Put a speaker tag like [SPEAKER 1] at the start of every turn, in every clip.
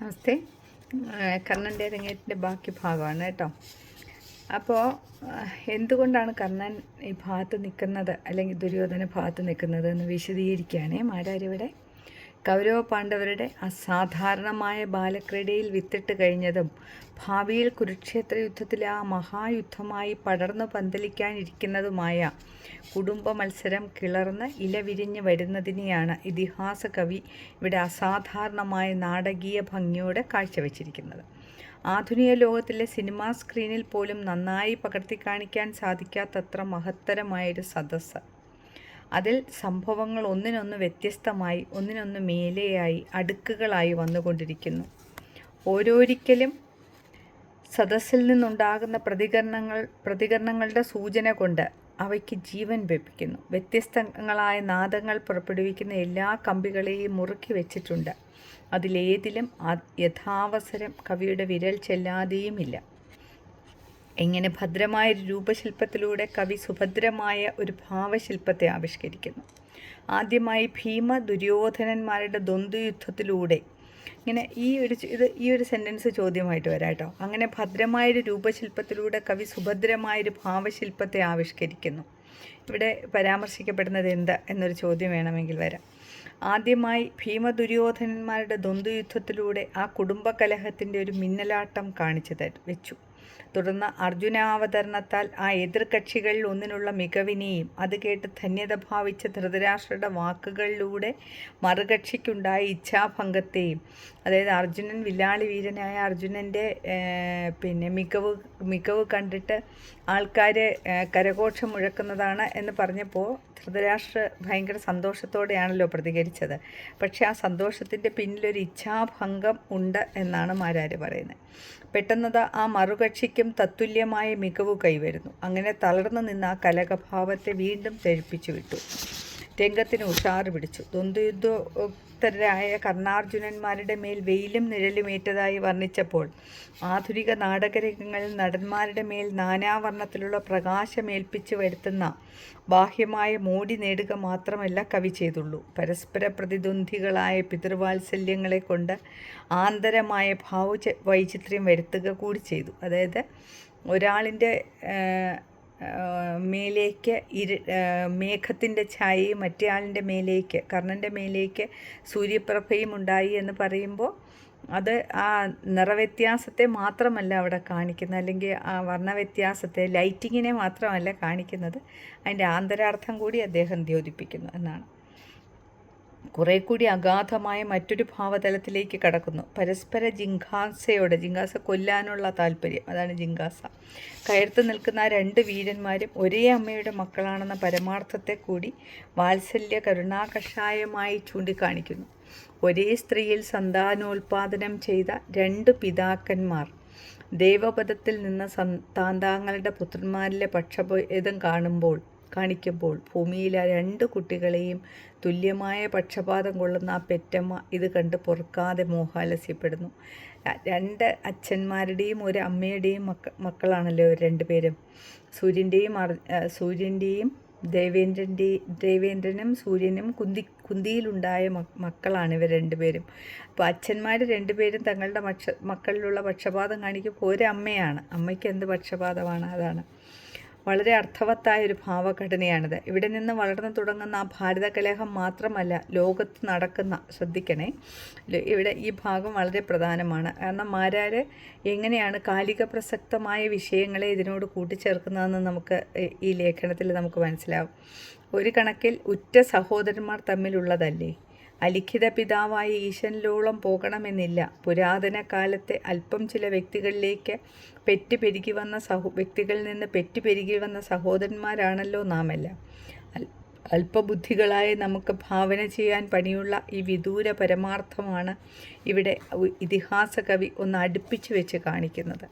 [SPEAKER 1] നമസ്തേ. കർണന്റെ രംഗത്തിന്റെ ബാക്കി ഭാഗമാണ് കേട്ടോ. അപ്പോൾ എന്തുകൊണ്ടാണ് കർണൻ ഈ ഭാഗത്ത് നിൽക്കുന്നത് അല്ലെങ്കിൽ ദുര്യോധന ഭാഗത്ത് നിൽക്കുന്നത് എന്ന് വിശദീകരിക്കുകയാണേ. മാരാരിവിടെ? കൗരവ പാണ്ഡവരുടെ അസാധാരണമായ ബാലക്രീഡയിൽ വിത്തിട്ട് കഴിഞ്ഞതും ഭാവിയിൽ കുരുക്ഷേത്ര യുദ്ധത്തിലെ ആ മഹായുദ്ധമായി പടർന്നു പന്തലിക്കാനിരിക്കുന്നതുമായ കുടുംബ മത്സരം കിളർന്ന് ഇല വിരിഞ്ഞ് വരുന്നതിനെയാണ് ഇതിഹാസ കവി ഇവിടെ അസാധാരണമായ നാടകീയ ഭംഗിയോടെ കാഴ്ചവെച്ചിരിക്കുന്നത്. ആധുനിക ലോകത്തിലെ സിനിമാ സ്ക്രീനിൽ പോലും നന്നായി പകർത്തി കാണിക്കാൻ സാധിക്കാത്തത്ര മഹത്തരമായൊരു സദസ്സ്. അതിൽ സംഭവങ്ങൾ ഒന്നിനൊന്ന് വ്യത്യസ്തമായി ഒന്നിനൊന്ന് മേലെയായി അടുക്കുകളായി വന്നുകൊണ്ടിരിക്കുന്നു. ഓരോരിക്കലും സദസ്സിൽ നിന്നുണ്ടാകുന്ന പ്രതികരണങ്ങൾ പ്രതികരണങ്ങളുടെ സൂചന കൊണ്ട് അവയ്ക്ക് ജീവൻ വെപ്പിക്കുന്നു. വ്യത്യസ്തങ്ങളായ നാദങ്ങൾ പുറപ്പെടുവിക്കുന്ന എല്ലാ കമ്പികളെയും മുറുക്കി വെച്ചിട്ടുണ്ട്. അതിലേതിലും യഥാവസരം കവിയുടെ വിരൽ ചെല്ലാതെയുമില്ല. എങ്ങനെ ഭദ്രമായ ഒരു രൂപശില്പത്തിലൂടെ കവി സുഭദ്രമായ ഒരു ഭാവശില്പത്തെ ആവിഷ്കരിക്കുന്നു. ആദ്യമായി ഭീമ ദുര്യോധനന്മാരുടെ ദ്വന്ദ്വയുദ്ധത്തിലൂടെ ഇങ്ങനെ ഈ ഒരു ഇത് ഈ ഒരു സെന്റൻസ് ചോദ്യമായിട്ട് വരാം കേട്ടോ. അങ്ങനെ ഭദ്രമായൊരു രൂപശില്പത്തിലൂടെ കവി സുഭദ്രമായൊരു ഭാവശില്പത്തെ ആവിഷ്കരിക്കുന്നു. ഇവിടെ പരാമർശിക്കപ്പെടുന്നത് എന്ത് എന്നൊരു ചോദ്യം വേണമെങ്കിൽ വരാം. ആദ്യമായി ഭീമ ഭീമദുര്യോധനന്മാരുടെ ദ്വന്ദ്വയുദ്ധത്തിലൂടെ ആ കുടുംബകലഹത്തിന്റെ ഒരു മിന്നലാട്ടം കാണിച്ചു വെച്ചു. തുടർന്ന് അർജുനാവതരണത്താൽ ആ എതിർകക്ഷികളിൽ ഒന്നിനുള്ള മികവിനെയും അത് കേട്ട് ധന്യത ഭാവിച്ച ധൃതരാഷ്ട്രയുടെ വാക്കുകളിലൂടെ മറുകക്ഷിക്കുണ്ടായ ഇച്ഛാഭംഗത്തെയും അതായത് അർജുനൻ വില്ലാളി വീരനായ അർജുനന്റെ പിന്നെ മികവ് മികവ് കണ്ടിട്ട് ആൾക്കാർ കരഘോഷം മുഴക്കുന്നതാണ് എന്ന് പറഞ്ഞപ്പോൾ ധൃതരാഷ്ട്ര ഭയങ്കര സന്തോഷത്തോടെയാണല്ലോ പ്രതികരിച്ചത്. പക്ഷേ ആ സന്തോഷത്തിന്റെ പിന്നിലൊരു ഇച്ഛാഭംഗം ഉണ്ട് എന്നാണ് മാരാര് പറയുന്നത്. പെട്ടെന്നത് ആ മറുകക്ഷിക്കും തത്തുല്യമായ മികവ് കൈവരുന്നു. അങ്ങനെ തളർന്നു നിന്ന ആ കലകഭാവത്തെ വീണ്ടും തെഴിപ്പിച്ചു വിട്ടു. രംഗത്തിന് ഉഷാറ് പിടിച്ചു. ദ്വന്ദ്യുദ്ധോക്തരായ കർണാർജുനന്മാരുടെ മേൽ വെയിലും നിഴലുമേറ്റതായി വർണിച്ചപ്പോൾ ആധുനിക നാടകരംഗങ്ങളിൽ നടന്മാരുടെ മേൽ നാനാവർണത്തിലുള്ള പ്രകാശമേൽപ്പിച്ചു വരുത്തുന്ന ബാഹ്യമായ മോടി നേടുക മാത്രമല്ല കവി ചെയ്തുള്ളൂ. പരസ്പര പ്രതിദ്വന്ദികളായ പിതൃവാത്സല്യങ്ങളെ കൊണ്ട് ആന്തരമായ ഭാവ വൈചിത്ര്യം വരുത്തുക കൂടി ചെയ്തു. അതായത് ഒരാളിന്റെ മേലേക്ക് ഇരു മേഘത്തിന്റെ ഛായയും മറ്റേയാളിന്റെ മേലേക്ക് കർണന്റെ മേലേക്ക് സൂര്യപ്രഭയും ഉണ്ടായി എന്ന് പറയുമ്പോൾ അത് ആ നിറവ്യത്യാസത്തെ മാത്രമല്ല അവിടെ കാണിക്കുന്നത്. അല്ലെങ്കിൽ ആ വർണവ്യത്യാസത്തെ ലൈറ്റിങ്ങിനെ മാത്രമല്ല കാണിക്കുന്നത്. അതിന്റെ ആന്തരാർത്ഥം കൂടി അദ്ദേഹം ദ്യോതിപ്പിക്കുന്നു എന്നാണ്. കുറെ കൂടി അഗാധമായ മറ്റൊരു ഭാവതലത്തിലേക്ക് കടക്കുന്നു. പരസ്പര ജിങ്കാസയോടെ ജിങ്കാസ കൊല്ലാനുള്ള താല്പര്യം അതാണ് ജിങ്കാസ കയർത്ത് നിൽക്കുന്ന ആ രണ്ട് വീരന്മാരും ഒരേ അമ്മയുടെ മക്കളാണെന്ന പരമാർത്ഥത്തെ കൂടി വാത്സല്യ കരുണാകഷായമായി ചൂണ്ടിക്കാണിക്കുന്നു. ഒരേ സ്ത്രീയിൽ സന്താനോൽപാദനം ചെയ്ത രണ്ട് പിതാക്കന്മാർ. ദേവപദത്തിൽ നിന്ന് സന്താന്താങ്ങളുടെ പുത്രന്മാരിലെ പക്ഷഭേദം കാണുമ്പോൾ കാണിക്കുമ്പോൾ ഭൂമിയിലെ രണ്ട് കുട്ടികളെയും തുല്യമായ പക്ഷപാതം കൊള്ളുന്ന ആ പെറ്റമ്മ ഇത് കണ്ട് പൊറുക്കാതെ മോഹാലസ്യപ്പെടുന്നു. രണ്ട് അച്ഛന്മാരുടെയും ഒരു അമ്മയുടെയും മക്ക മക്കളാണല്ലോ രണ്ടുപേരും. സൂര്യന്റെയും സൂര്യന്റെയും ദേവേന്ദ്രന്റെ ദേവേന്ദ്രനും സൂര്യനും കുന്തി കുന്തിയിലുണ്ടായ മക്കളാണ് ഇവർ രണ്ടുപേരും. അപ്പോൾ അച്ഛന്മാർ രണ്ടുപേരും തങ്ങളുടെ പക്ഷ മക്കളിലുള്ള പക്ഷപാതം കാണിക്കുമ്പോൾ ഒരമ്മയാണ്. അമ്മയ്ക്ക് എന്ത് പക്ഷപാതമാണ്? അതാണ്. വളരെ അർത്ഥവത്തായ ഒരു ഭാവഘടനയാണിത്. ഇവിടെ നിന്ന് വളർന്നു തുടങ്ങുന്ന ആ ഭാരത കലഹം മാത്രമല്ല ലോകത്ത് നടക്കുന്ന ശ്രദ്ധിക്കണേ ഇവിടെ ഈ ഭാഗം വളരെ പ്രധാനമാണ്. കാരണം മാരാര് എങ്ങനെയാണ് കാലിക പ്രസക്തമായ വിഷയങ്ങളെ ഇതിനോട് കൂട്ടിച്ചേർക്കുന്നതെന്ന് നമുക്ക് ഈ ലേഖനത്തിൽ നമുക്ക് മനസ്സിലാവും. ഒരു കണക്കിൽ ഉറ്റ സഹോദരന്മാർ തമ്മിലുള്ളതല്ലേ? അലിഖിത പിതാവായ ഈശനിലോളം പോകണമെന്നില്ല. പുരാതന കാലത്തെ അല്പം ചില വ്യക്തികളിലേക്ക് പെറ്റു പെരുകി വന്ന സഹോ വ്യക്തികളിൽ നിന്ന് പെറ്റു പെരുകി വന്ന സഹോദരന്മാരാണല്ലോ നാമെല്ലാം. അല്പബുദ്ധികളായി നമുക്ക് ഭാവന ചെയ്യാൻ പണിയുള്ള ഈ വിദൂര പരമാർത്ഥമാണ് ഇവിടെ ഇതിഹാസ കവി ഒന്ന് അടുപ്പിച്ച് വെച്ച് കാണിക്കുന്നത്.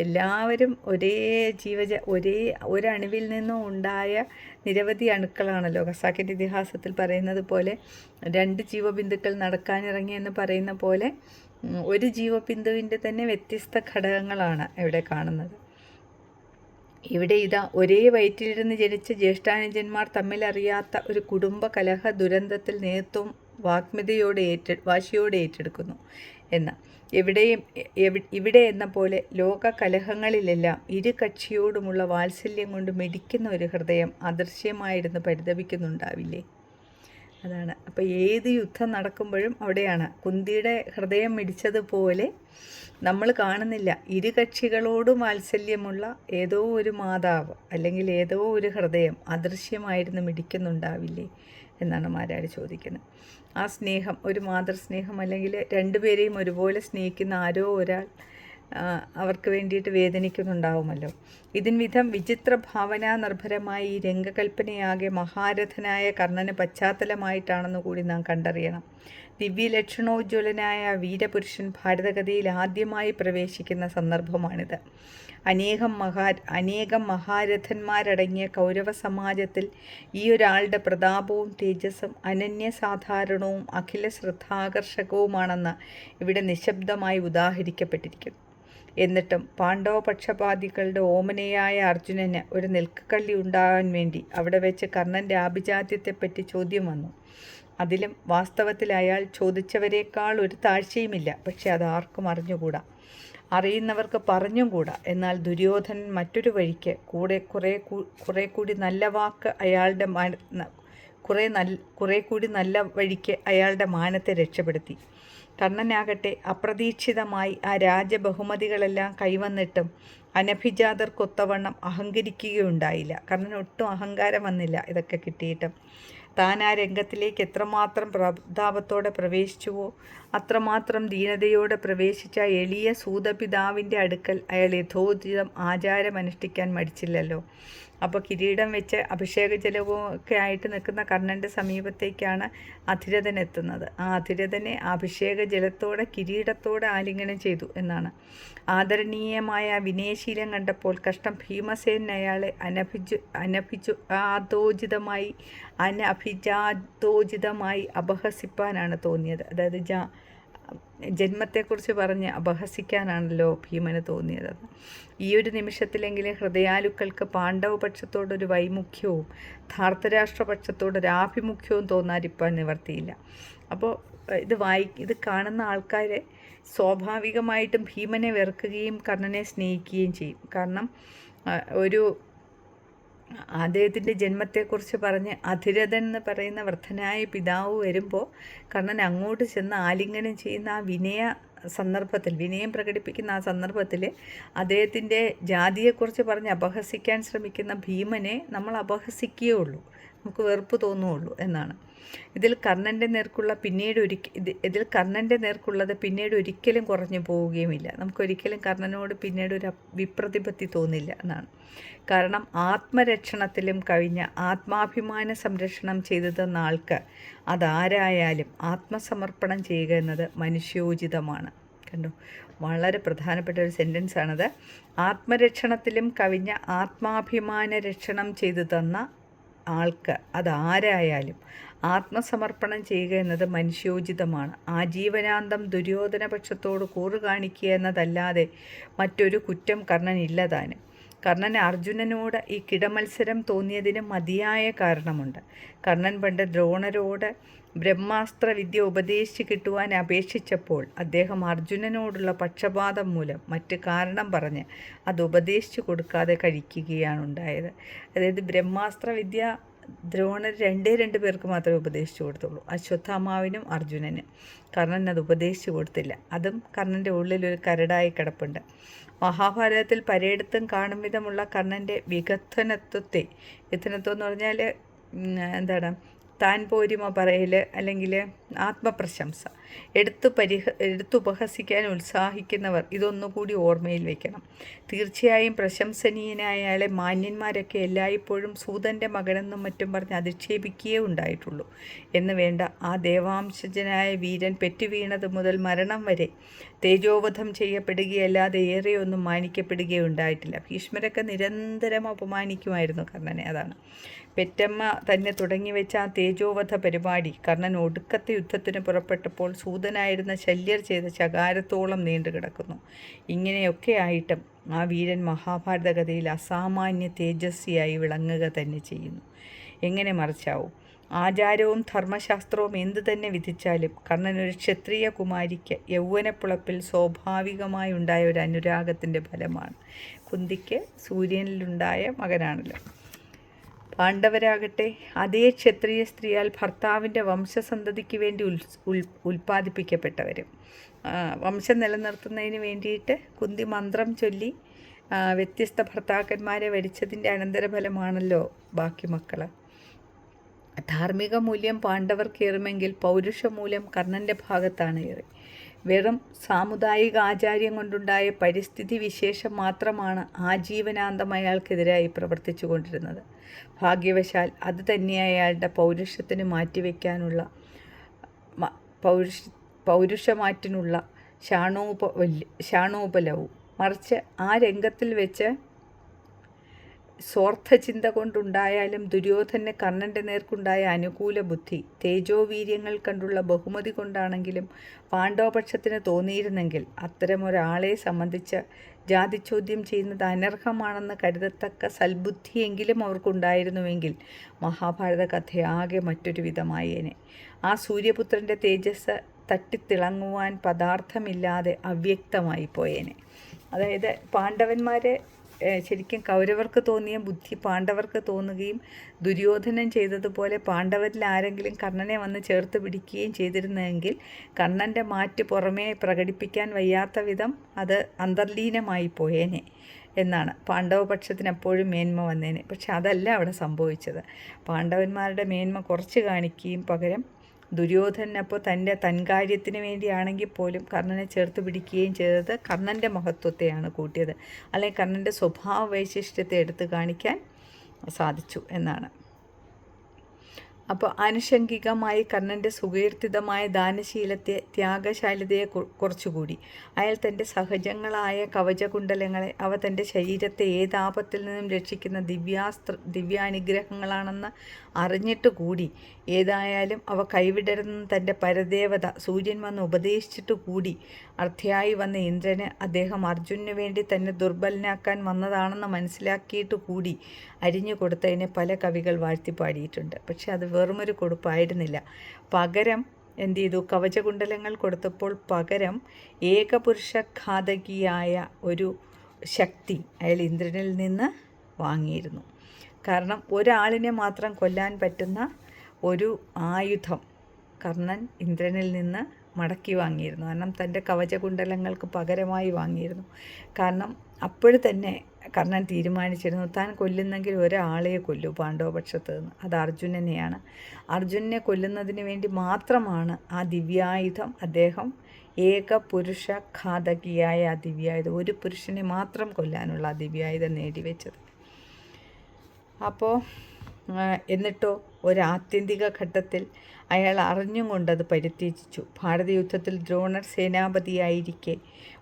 [SPEAKER 1] എല്ലാവരും ഒരേ ജീവജ ഒരേ ഒരണുവിൽ നിന്നും ഉണ്ടായ നിരവധി അണുക്കളാണല്ലോ. ഖസാക്കിന്റെ ഇതിഹാസത്തിൽ പറയുന്നത് പോലെ രണ്ട് ജീവബിന്ദുക്കൾ നടക്കാനിറങ്ങിയെന്ന് പറയുന്ന പോലെ ഒരു ജീവബിന്ദുവിന്റെ തന്നെ വ്യത്യസ്ത ഘടകങ്ങളാണ് ഇവിടെ കാണുന്നത്. ഇവിടെ ഇതാ ഒരേ വയറ്റിലിരുന്ന് ജനിച്ച ജ്യേഷ്ഠാനുജന്മാർ തമ്മിലറിയാത്ത ഒരു കുടുംബ കലഹ ദുരന്തത്തിൽ നേതൃത്വം വാഗ്മിതയോടെ ഏറ്റ വാശിയോടെ ഏറ്റെടുക്കുന്നു എന്ന്. എവിടെയും ഇവിടെ എന്ന പോലെ ലോക കലഹങ്ങളിലെല്ലാം ഇരു കക്ഷിയോടുമുള്ള വാത്സല്യം കൊണ്ട് മിടിക്കുന്ന ഒരു ഹൃദയം അദൃശ്യമായിരുന്നു പരിതപിക്കുന്നുണ്ടാവില്ലേ? അതാണ്. അപ്പോൾ ഏത് യുദ്ധം നടക്കുമ്പോഴും അവിടെയാണ്. കുന്തിയുടെ ഹൃദയം മിടിച്ചതുപോലെ നമ്മൾ കാണുന്നില്ല. ഇരു കക്ഷികളോടും വാത്സല്യമുള്ള ഏതോ ഒരു മാതാവ് അല്ലെങ്കിൽ ഏതോ ഒരു ഹൃദയം അദൃശ്യമായിരുന്നു മിടിക്കുന്നുണ്ടാവില്ലേ എന്നാണ് മാരാട് ചോദിക്കുന്നത്. ആ സ്നേഹം ഒരു മാതൃസ്നേഹം അല്ലെങ്കിൽ രണ്ടുപേരെയും ഒരുപോലെ സ്നേഹിക്കുന്ന ആരോ ഒരാൾ അവർക്ക് വേണ്ടിയിട്ട് വേദനിക്കുന്നുണ്ടാവുമല്ലോ. ഇതിൻവിധം വിചിത്ര ഭാവനാ നിർഭരമായ ഈ രംഗകൽപ്പനയാകെ മഹാരഥനായ കർണന് പശ്ചാത്തലമായിട്ടാണെന്ന് കൂടി നാം കണ്ടറിയണം. ദിവ്യലക്ഷണോജ്വലനായ വീരപുരുഷൻ ഭാരതഗതിയിൽ ആദ്യമായി പ്രവേശിക്കുന്ന സന്ദർഭമാണിത്. അനേകം മഹാ അനേകം മഹാരഥന്മാരടങ്ങിയ കൗരവ സമാജത്തിൽ ഈ ഒരാളുടെ പ്രതാപവും തേജസ്സും അനന്യസാധാരണവും അഖില ശ്രദ്ധാകർഷകവുമാണെന്ന് ഇവിടെ നിശബ്ദമായി ഉദാഹരിക്കപ്പെട്ടിരിക്കുന്നു. എന്നിട്ടും പാണ്ഡവപക്ഷപാതികളുടെ ഓമനയായ അർജുനന് ഒരു നെൽക്കള്ളി ഉണ്ടാകാൻ വേണ്ടി അവിടെ വെച്ച് കർണന്റെ ആഭിജാത്യത്തെപ്പറ്റി ചോദ്യം വന്നു. അതിലും വാസ്തവത്തിൽ അയാൾ ചോദിച്ചവരെക്കാൾ ഒരു താഴ്ചയുമില്ല. പക്ഷെ അത് ആർക്കും അറിഞ്ഞുകൂടാ. അറിയുന്നവർക്ക് പറഞ്ഞും കൂടാ എന്നാൽ ദുര്യോധനൻ മറ്റൊരു വഴിക്ക് കൂടെ കുറേ കുറേ കൂടി നല്ല വാക്ക് അയാളുടെ കുറേ നല്ല കുറേ കൂടി നല്ല വഴിക്ക് അയാളുടെ മാനത്തെ രക്ഷപ്പെടുത്തി. കണ്ണനാകട്ടെ അപ്രതീക്ഷിതമായി ആ രാജബഹുമതികളെല്ലാം കൈവന്നിട്ടും അനഭിജാതർക്കൊത്തവണ്ണം അഹങ്കരിക്കുകയുണ്ടായില്ല. കർണൻ ഒട്ടും അഹങ്കാരം വന്നില്ല ഇതൊക്കെ കിട്ടിയിട്ടും. താൻ ആ രംഗത്തിലേക്ക് എത്രമാത്രം പ്രതാപത്തോടെ പ്രവേശിച്ചുവോ അത്രമാത്രം ദീനതയോടെ പ്രവേശിച്ച എളിയ സൂതപിതാവിന്റെ അടുക്കൽ അയാൾ യഥോചിതം ആചാരമനുഷ്ഠിക്കാൻ മടിച്ചില്ലല്ലോ. അപ്പോൾ കിരീടം വെച്ച് അഭിഷേക ജലവും ഒക്കെ ആയിട്ട് നിൽക്കുന്ന കർണന്റെ സമീപത്തേക്കാണ് അധിരഥൻ എത്തുന്നത്. ആ അധിരഥനെ അഭിഷേക ജലത്തോടെ കിരീടത്തോടെ ആലിംഗനം ചെയ്തു എന്നാണ്. ആദരണീയമായ വിനയശീലം കണ്ടപ്പോൾ കഷ്ടം ഭീമസേൻ അയാളെ അനഭിജു അനഭിജു ആദോചിതമായി അനഭിജാദോചിതമായി അപഹസിപ്പാനാണ് തോന്നിയത്. അതായത് ജാ ജന്മത്തെക്കുറിച്ച് പറഞ്ഞ് അപഹസിക്കാനാണല്ലോ ഭീമന് തോന്നിയത്. ഈ ഒരു നിമിഷത്തിലെങ്കിലും ഹൃദയാലുക്കൾക്ക് പാണ്ഡവപക്ഷത്തോടൊരു വൈമുഖ്യവും ധാർത്തരാഷ്ട്രപക്ഷത്തോടൊരു ആഭിമുഖ്യവും തോന്നാതിരിപ്പാൻ നിവർത്തിയില്ല. അപ്പോൾ ഇത് വായി ഇത് കാണുന്ന ആൾക്കാരെ സ്വാഭാവികമായിട്ടും ഭീമനെ വെറുക്കുകയും കർണനെ സ്നേഹിക്കുകയും ചെയ്യും. കാരണം ഒരു അദ്ദേഹത്തിന്റെ ജന്മത്തെക്കുറിച്ച് പറഞ്ഞ് അധിരഥൻ എന്ന് പറയുന്ന വൃദ്ധനായ പിതാവ് വരുമ്പോൾ കർണൻ അങ്ങോട്ട് ചെന്ന് ആലിംഗനം ചെയ്യുന്ന ആ വിനയ സന്ദർഭത്തിൽ വിനയം പ്രകടിപ്പിക്കുന്ന ആ സന്ദർഭത്തിൽ അദ്ദേഹത്തിന്റെ ജാതിയെക്കുറിച്ച് പറഞ്ഞ് അപഹസിക്കാൻ ശ്രമിക്കുന്ന ഭീമനെ നമ്മൾ അപഹസിക്കുകയുള്ളൂ നമുക്ക് വെറുപ്പ് തോന്നുകയുള്ളൂ എന്നാണ്. ഇതിൽ കർണന്റെ നേർക്കുള്ള പിന്നീട് ഒരിക്ക ഇതിൽ കർണന്റെ നേർക്കുള്ളത് പിന്നീട് ഒരിക്കലും കുറഞ്ഞു പോവുകയുമില്ല. നമുക്കൊരിക്കലും കർണനോട് പിന്നീട് ഒരു വിപ്രതിപത്തി തോന്നില്ല എന്നാണ്. കാരണം ആത്മരക്ഷണത്തിലും കഴിഞ്ഞ ആത്മാഭിമാന സംരക്ഷണം ചെയ്തു തന്ന ആൾക്ക് അതാരായാലും ആത്മസമർപ്പണം ചെയ്യുക എന്നത് മനുഷ്യോചിതമാണ്. കണ്ടോ? വളരെ പ്രധാനപ്പെട്ട ഒരു സെന്റൻസാണത് ആത്മരക്ഷണത്തിലും കവിഞ്ഞ ആത്മാഭിമാന രക്ഷണം ചെയ്തു തന്ന ആൾക്ക് അതാരായാലും ആത്മസമർപ്പണം ചെയ്യുക എന്നത് മനുഷ്യോചിതമാണ്. ആജീവനാന്തം ദുര്യോധന പക്ഷത്തോട് കൂറ് കാണിക്കുക എന്നതല്ലാതെ മറ്റൊരു കുറ്റം കർണനില്ല താനും. കർണൻ അർജുനനോട് ഈ കിടമത്സരം തോന്നിയതിന് മതിയായ കാരണമുണ്ട്. കർണൻ പണ്ട് ദ്രോണരോട് ബ്രഹ്മാസ്ത്ര വിദ്യ ഉപദേശിച്ച് കിട്ടുവാൻ അപേക്ഷിച്ചപ്പോൾ അദ്ദേഹം അർജുനനോടുള്ള പക്ഷപാതം മൂലം മറ്റ് കാരണം പറഞ്ഞ് അത് ഉപദേശിച്ചു കൊടുക്കാതെ കഴിക്കുകയാണ് ഉണ്ടായത്. അതായത് ബ്രഹ്മാസ്ത്ര വിദ്യ ദ്രോണർ രണ്ടേ രണ്ട് പേർക്ക് മാത്രമേ ഉപദേശിച്ചു കൊടുത്തുള്ളൂ. അശ്വത്ഥാമാവിനും അർജുനനും. കർണൻ അത് ഉപദേശിച്ചു കൊടുത്തില്ല. അതും കർണന്റെ ഉള്ളിൽ ഒരു കരടായി കിടപ്പുണ്ട്. മഹാഭാരതത്തിൽ പലയിടത്തും കാണും വിധമുള്ള കർണന്റെ വികത്വനത്വത്തെ വികത്വനത്വം എന്ന് പറഞ്ഞാൽ എന്താണ്? താൻ പോരുമോ പറയൽ അല്ലെങ്കിൽ ആത്മപ്രശംസ. എടുത്തു പരിഹ എടുത്തുപഹസിക്കാൻ ഉത്സാഹിക്കുന്നവർ ഇതൊന്നുകൂടി ഓർമ്മയിൽ വയ്ക്കണം തീർച്ചയായും പ്രശംസനീയനായ അയാളെ മാന്യന്മാരൊക്കെ എല്ലായ്പ്പോഴും സൂതന്റെ മകനെന്നും മറ്റും പറഞ്ഞ് അധിക്ഷേപിക്കുകയേ ഉണ്ടായിട്ടുള്ളൂ. എന്ന് വേണ്ട ആ ദേവാംശജനായ വീരൻ പെറ്റുവീണത് മുതൽ മരണം വരെ തേജോവധം ചെയ്യപ്പെടുകയല്ലാതെ ഏറെയൊന്നും മാനിക്കപ്പെടുകയുണ്ടായിട്ടില്ല. ഭീഷ്മരൊക്കെ നിരന്തരം അപമാനിക്കുമായിരുന്നു കർണനെ. അതാണ്. പെറ്റമ്മ തന്നെ തുടങ്ങി വെച്ച ആ തേജോവധ പരിപാടി കർണൻ ഒടുക്കത്തെ യുദ്ധത്തിന് പുറപ്പെട്ടപ്പോൾ സൂതനായിരുന്ന ശല്യർ ചെയ്ത ശകാരത്തോളം നീണ്ടു കിടക്കുന്നു. ഇങ്ങനെയൊക്കെ ആയിട്ടും ആ വീരൻ മഹാഭാരത കഥയിൽ അസാമാന്യ തേജസ്വിയായി വിളങ്ങുക തന്നെ ചെയ്യുന്നു. എങ്ങനെ മറിച്ചാവും? ആചാരവും ധർമ്മശാസ്ത്രവും എന്തു തന്നെ വിധിച്ചാലും കർണൻ ഒരു ക്ഷത്രിയ കുമാരിക്ക് യൗവനപ്പുളപ്പിൽ സ്വാഭാവികമായി ഉണ്ടായ ഒരു അനുരാഗത്തിന്റെ ഫലമാണ്. കുന്തിക്ക് സൂര്യനിലുണ്ടായ മകനാണല്ലോ. പാണ്ഡവരാകട്ടെ അതേ ക്ഷത്രിയ സ്ത്രീയാൽ ഭർത്താവിന്റെ വംശസന്തതിക്ക് വേണ്ടി ഉൽ ഉൽ ഉൽപ്പാദിപ്പിക്കപ്പെട്ടവരും. വംശം നിലനിർത്തുന്നതിന് വേണ്ടിയിട്ട് കുന്തി മന്ത്രം ചൊല്ലി വ്യത്യസ്ത ഭർത്താക്കന്മാരെ വരിച്ചതിന്റെ അനന്തരഫലമാണല്ലോ ബാക്കി മക്കൾ ധാർമ്മിക മൂല്യം പാണ്ഡവർക്കേറുമെങ്കിൽ പൗരുഷമൂല്യം കർണന്റെ ഭാഗത്താണ് ഏറെ. വെറും സാമുദായിക ആചാര്യം കൊണ്ടുണ്ടായ പരിസ്ഥിതി വിശേഷം മാത്രമാണ് ആജീവനാന്തം അയാൾക്കെതിരായി പ്രവർത്തിച്ചു കൊണ്ടിരുന്നത് ഭാഗ്യവശാൽ അത് തന്നെ അയാളുടെ പൗരുഷത്തിന് മാറ്റിവെക്കാനുള്ള പൗരുഷ പൗരുഷമാറ്റിനുള്ള ശാണോപ ശാണോപലവും മറിച്ച് ആ രംഗത്തിൽ വെച്ച് സ്വാർത്ഥചിന്ത കൊണ്ടുണ്ടായാലും ദുര്യോധന കർണന്റെ നേർക്കുണ്ടായ അനുകൂല ബുദ്ധി തേജോവീര്യങ്ങൾ കണ്ടുള്ള ബഹുമതി കൊണ്ടാണെങ്കിലും പാണ്ഡവപക്ഷത്തിന് തോന്നിയിരുന്നെങ്കിൽ അത്തരമൊരാളെ സംബന്ധിച്ച് ജാതിചോദ്യം ചെയ്യുന്നത് അനർഹമാണെന്ന് കരുതത്തക്ക സൽബുദ്ധിയെങ്കിലും അവർക്കുണ്ടായിരുന്നുവെങ്കിൽ മഹാഭാരത കഥയാകെ മറ്റൊരു വിധമായേനെ. ആ സൂര്യപുത്രന്റെ തേജസ് തട്ടിത്തിളങ്ങുവാൻ പദാർത്ഥമില്ലാതെ അവ്യക്തമായി പോയേനെ അതായത് പാണ്ഡവന്മാരെ ശരിക്കും കൗരവർക്ക് തോന്നിയ ബുദ്ധി പാണ്ഡവർക്ക് തോന്നുകയും ദുര്യോധനൻ ചെയ്തതുപോലെ പാണ്ഡവരിൽ ആരെങ്കിലും കർണനെ വന്ന് ചേർത്ത് പിടിക്കുകയും ചെയ്തിരുന്നെങ്കിൽ കർണന്റെ മാറ്റ് പുറമേ പ്രകടിപ്പിക്കാൻ വയ്യാത്ത വിധം അത് അന്തർലീനമായി പോയേനെ എന്നാണ്. പാണ്ഡവപക്ഷത്തിന് എപ്പോഴും മേന്മ വന്നേനെ. പക്ഷെ അതല്ല അവിടെ സംഭവിച്ചത്. പാണ്ഡവന്മാരുടെ മേന്മ കുറച്ച് കാണിക്കുകയും പകരം ദുര്യോധനപ്പോൾ തന്റെ തൻകാര്യത്തിന് വേണ്ടിയാണെങ്കിൽ പോലും കർണനെ ചേർത്ത് പിടിക്കുകയും ചെയ്തത് കർണന്റെ മഹത്വത്തെയാണ് കൂട്ടിയത്. അല്ലെങ്കിൽ കർണന്റെ സ്വഭാവ വൈശിഷ്ട്യത്തെ എടുത്തു കാണിക്കാൻ സാധിച്ചു എന്നാണ്. അപ്പോൾ ആനുഷംഗികമായി കർണന്റെ സുകീർത്തിതമായ ദാനശീലത്തെ ത്യാഗശാലിതയെ കുറച്ചുകൂടി. അയാൾ തന്റെ സഹജങ്ങളായ കവചകുണ്ടലങ്ങളെ അവ തന്റെ ശരീരത്തെ ഏതാപത്തിൽ നിന്നും രക്ഷിക്കുന്ന ദിവ്യാസ്ത്ര ദിവ്യാനുഗ്രഹങ്ങളാണെന്ന് അറിഞ്ഞിട്ട് കൂടി. ഏതായാലും അവ കൈവിടരുന്ന തന്റെ പരദേവത സൂര്യൻ വന്ന് ഉപദേശിച്ചിട്ട് കൂടി. അർത്ഥയായി വന്ന ഇന്ദ്രന് അദ്ദേഹം അർജുനു വേണ്ടി തന്നെ ദുർബലനാക്കാൻ വന്നതാണെന്ന് മനസ്സിലാക്കിയിട്ട് കൂടി അരിഞ്ഞു കൊടുത്തതിനെ പല കവികൾ വാഴ്ത്തിപ്പാടിയിട്ടുണ്ട്. പക്ഷെ അത് വെറുമൊരു കൊടുപ്പായിരുന്നില്ല. പകരം എന്ത് ചെയ്തു കവചകുണ്ടലങ്ങൾ കൊടുത്തപ്പോൾ പകരം ഏകപുരുഷഘാതകിയായ ഒരു ശക്തി അയാൾ ഇന്ദ്രനിൽ നിന്ന് വാങ്ങിയിരുന്നു. കാരണം ഒരാളിനെ മാത്രം കൊല്ലാൻ പറ്റുന്ന ഒരു ആയുധം കർണൻ ഇന്ദ്രനിൽ നിന്ന് മടക്കി വാങ്ങിയിരുന്നു. കാരണം തന്റെ കവചകുണ്ടലങ്ങൾക്ക് പകരമായി വാങ്ങിയിരുന്നു. കാരണം അപ്പോൾ തന്നെ കർണൻ തീരുമാനിച്ചിരുന്നു താൻ കൊല്ലുന്നെങ്കിൽ ഒരാളെ കൊല്ലൂ പാണ്ഡവപക്ഷത്ത് നിന്ന് അത് അർജുനനെയാണ്. അർജുനനെ കൊല്ലുന്നതിന് വേണ്ടി മാത്രമാണ് ആ ദിവ്യായുധം അദ്ദേഹം ഏക പുരുഷ ഘാതകിയായ ആ ദിവ്യായുധം ഒരു പുരുഷനെ മാത്രം കൊല്ലാനുള്ള ആ ദിവ്യായുധം നേടിവെച്ചത്. അപ്പോൾ എന്നിട്ടോ ഒരാത്യന്തിക ഘട്ടത്തിൽ അയാൾ അറിഞ്ഞും കൊണ്ടത് പരിത്യജിച്ചു. ഭാരതയുദ്ധത്തിൽ ദ്രോണർ സേനാപതിയായിരിക്കെ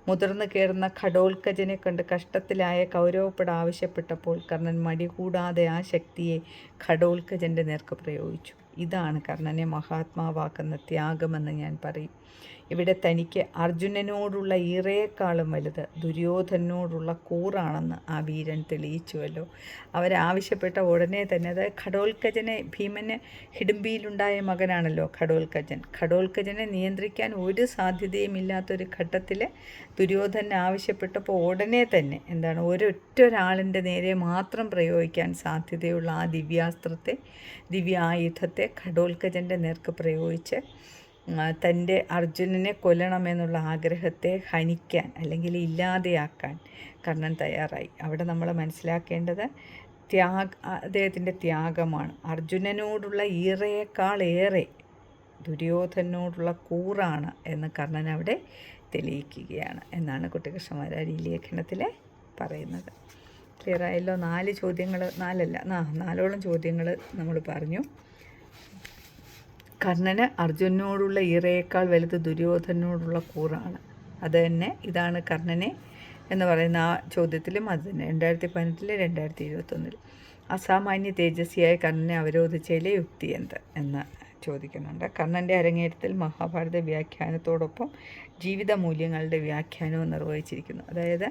[SPEAKER 1] മുതിർന്നു കയറുന്ന ഖടോൽക്കജനെ കണ്ട് കഷ്ടത്തിലായ കൗരവപ്പെട ആവശ്യപ്പെട്ടപ്പോൾ കർണൻ മടികൂടാതെ ആ ശക്തിയെ ഖടോൽക്കജന്റെ നേർക്ക് പ്രയോഗിച്ചു. ഇതാണ് കർണനെ മഹാത്മാവാക്കുന്ന ത്യാഗമെന്ന് ഞാൻ പറയും. ഇവിടെ തനിക്ക് അർജുനനോടുള്ള ഈറയേക്കാളും വലുത്. ദുര്യോധനോടുള്ള കൂറാണെന്ന് ആ വീരൻ തെളിയിച്ചുവല്ലോ. അവരാവശ്യപ്പെട്ട ഉടനെ തന്നെ അത് ഖഡോൽക്കജനെ ഭീമന് ഹിഡുംബിയിലുണ്ടായ മകനാണല്ലോ ഖഡോൽക്കജൻ ഖഡോൽക്കജനെ നിയന്ത്രിക്കാൻ ഒരു സാധ്യതയും ഇല്ലാത്തൊരു ഘട്ടത്തിൽ ദുര്യോധനൻ ആവശ്യപ്പെട്ടപ്പോൾ ഉടനെ തന്നെ എന്താണ് ഒരൊറ്റ ഒരാളിന്റെ നേരെ മാത്രം പ്രയോഗിക്കാൻ സാധ്യതയുള്ള ആ ദിവ്യാസ്ത്രത്തെ ദിവ്യായുധത്തെ ഖഡോൽക്കജന്റെ നേർക്ക് പ്രയോഗിച്ച് തന്റെ അർജുനനെ കൊല്ലണമെന്നുള്ള ആഗ്രഹത്തെ ഹനിക്കാൻ അല്ലെങ്കിൽ ഇല്ലാതെയാക്കാൻ കർണൻ തയ്യാറായി. അവിടെ നമ്മൾ മനസ്സിലാക്കേണ്ടത് ത്യാഗ അദ്ദേഹത്തിന്റെ ത്യാഗമാണ്. അർജുനനോടുള്ള ഈറയേക്കാളേറെ ദുര്യോധനോടുള്ള കൂറാണ് എന്ന് കർണൻ അവിടെ തെളിയിക്കുകയാണ് എന്നാണ് കുട്ടികൃഷ്ണമാരാർ ഈ ലേഖനത്തിൽ പറയുന്നത്. ക്ലിയർ ആയല്ലോ? നാല് ചോദ്യങ്ങൾ നാലല്ല നാലോളം ചോദ്യങ്ങൾ നമ്മൾ പറഞ്ഞു. കർണന് അർജുനോടുള്ള ഈറയേക്കാൾ വലുത് ദുര്യോധനോടുള്ള കൂറാണ്. അത് തന്നെ ഇതാണ് കർണനെ എന്ന് പറയുന്ന ആ ചോദ്യത്തിലും അത് തന്നെ. രണ്ടായിരത്തി പതിനെട്ടിൽ രണ്ടായിരത്തി ഇരുപത്തൊന്നിൽ അസാമാന്യ തേജസ്വിയായ കർണനെ അവരോധിച്ചതിലെ യുക്തി എന്ത് എന്ന് ചോദിക്കുന്നുണ്ട്. കർണന്റെ അരങ്ങേറ്റത്തിൽ മഹാഭാരത വ്യാഖ്യാനത്തോടൊപ്പം ജീവിത മൂല്യങ്ങളുടെ വ്യാഖ്യാനവും നിർവഹിച്ചിരിക്കുന്നു. അതായത്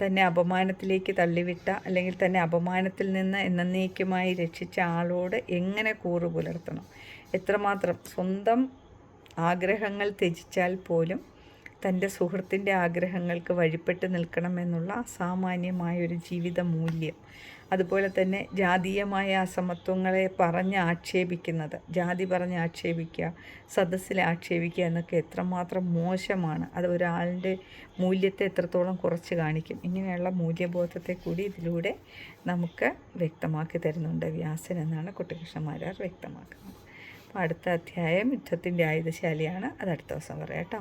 [SPEAKER 1] തന്നെ അപമാനത്തിലേക്ക് തള്ളിവിട്ട അല്ലെങ്കിൽ തന്നെ അപമാനത്തിൽ നിന്ന് എന്നേക്കുമായി രക്ഷിച്ച ആളോട് എങ്ങനെ കൂറ് പുലർത്തണം? എത്രമാത്രം സ്വന്തം ആഗ്രഹങ്ങൾ ത്യജിച്ചാൽ പോലും തന്റെ സുഹൃത്തിന്റെ ആഗ്രഹങ്ങൾക്ക് വഴിപ്പെട്ട് നിൽക്കണമെന്നുള്ള അസാമാന്യമായൊരു ജീവിത മൂല്യം അതുപോലെ തന്നെ ജാതീയമായ അസമത്വങ്ങളെ പറഞ്ഞ് ആക്ഷേപിക്കുന്നത് ജാതി പറഞ്ഞ് ആക്ഷേപിക്കുക സദസ്സിൽ ആക്ഷേപിക്കുക എന്നൊക്കെ എത്രമാത്രം മോശമാണ്. അത് ഒരാളിന്റെ മൂല്യത്തെ എത്രത്തോളം കുറച്ച് കാണിക്കും. ഇങ്ങനെയുള്ള മൂല്യബോധത്തെ കൂടി ഇതിലൂടെ നമുക്ക് വ്യക്തമാക്കി തരുന്നുണ്ട് വ്യാസൻ എന്നാണ് കുട്ടികൃഷ്ണമാരാർ വ്യക്തമാക്കുന്നത്. അപ്പോൾ അടുത്ത അധ്യായം യുദ്ധത്തിന്റെ ആയുധശാലിയാണ്. അത് അടുത്ത ദിവസം പറയാം കേട്ടോ.